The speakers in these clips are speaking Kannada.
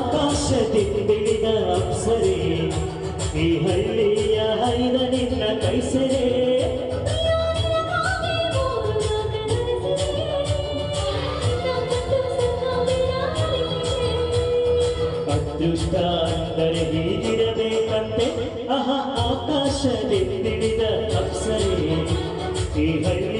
ಆಕಾಶದಿಂದಿಳಿದ ಅಪ್ಸರೆ ಈ ಹಳ್ಳಿಯ ಹೈದ ನಿನ್ನ ಕೈಸರೆ ಅದೃಷ್ಟ ಅಂದರೆ ಹೀಗಿರಬೇಕಂತೆ ಅಹ ಆಕಾಶದಿಂದಿಳಿದ ಅಪ್ಸರೆ ಈ ಹಳ್ಳಿಯ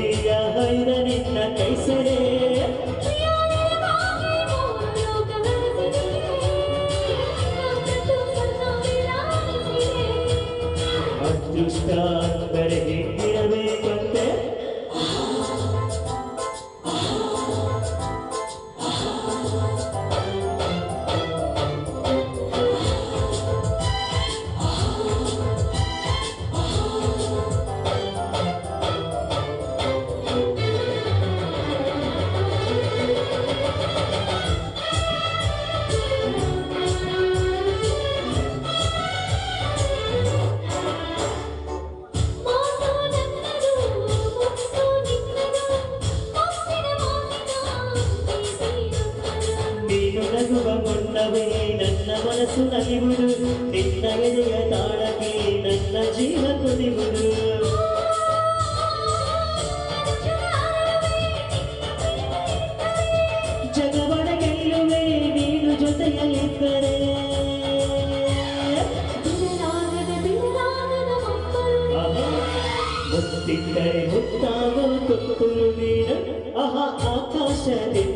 ಅದೃಷ್ಟ ಅಂದರೆ ನಗುವ ಮುನ್ನವೇ ನನ್ನ ಮನಸ್ಸು ನಲಿವುದು ನಿನ್ನ ಎದೆಯ ತಾಳಕ್ಕೆ ನನ್ನ ಜೀವ ಕುದಿಯುವುದು ಜಗವನ ಗೆಲ್ಲುವೆ ನೀನು ಜೊತೆಯಲ್ಲಿದ್ದರೆ. ಹೊತ್ತಿದ್ದರೆ ಹೊತ್ತಾಗ ತುತ್ತೂರು ನೀನು. ಆಹಾ ಆಕಾಶದಿಂದಿಳಿದ